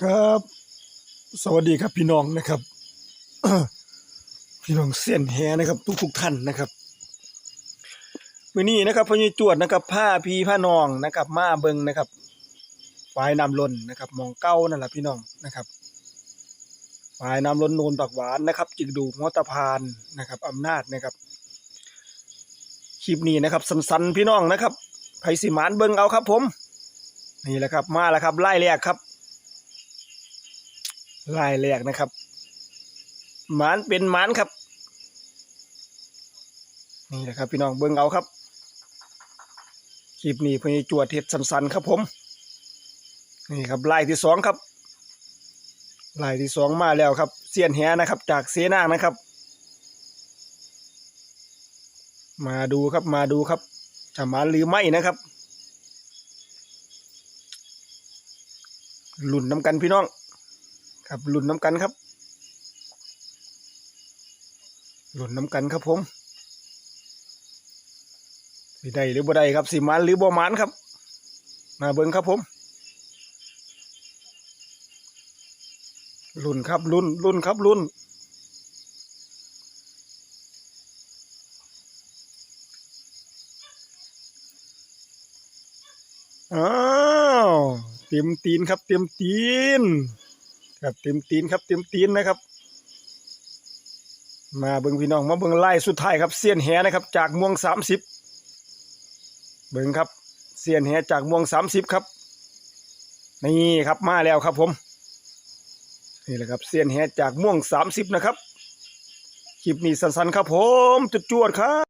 ครับ สวัสดีครับพี่น้องนะครับ พี่น้องเสียนแหนะครับ ทุกทุกท่านนะครับมือนี้นะครับพญจวดนะครับผ้าพีผ้านองนะครับ มาเบิงนะครับฝายน้ำล้นนะครับหมองเก้านั่นแหละพี่น้องนะครับฝายน้ำล้นโนนปักหวานนะครับจิกดูหัวตะพานนะครับอำนาจนะครับคลิปนี้นะครับสันๆพี่น้องนะครับไผสิมานเบิงเอาครับ ผม นี่แหละครับ มาแล้วครับไล่แรกครับ ลายแรกนะครับหมานเป็นหมานครับ นี่แหละครับ พี่น้องเบิ่งเอาครับคลิปนี้พญจวดเห็ดสันๆครับผม นี่ครับลายที่สองครับลายที่สองมาแล้วครับเสียนแหนะครับ จากเสนางนะครับ มาดูครับมาดูครับจะหมานหรือไม่นะครับหลุนน้ำกันพี่น้อง ครับหลุนน้ำกันครับหลุนน้ำกันครับผมสิได้หรือบ่ได้ครับสิมันหรือบ่มันครับ มาเบิ่งครับผมลุ่นครับลุ่นลุ่นครับลุ่นอ้าวเต็มตีนครับเต็มตีน ครับเต็มตีนครับเต็มตีนนะครับ มาเบิ่งพี่น้องมาเบิ่งไล่สุดท้ายครับเสียนแหนะครับ จากม่วงสามสิบเบิ่งครับเสียนแหจากม่วงสามสิบครับนี่ครับมาแล้วครับผมนี่แหละครับเสียนแหจากม่วงสามสิบนะครับคลิปนี้สั้นๆครับผมจุดจวดครับ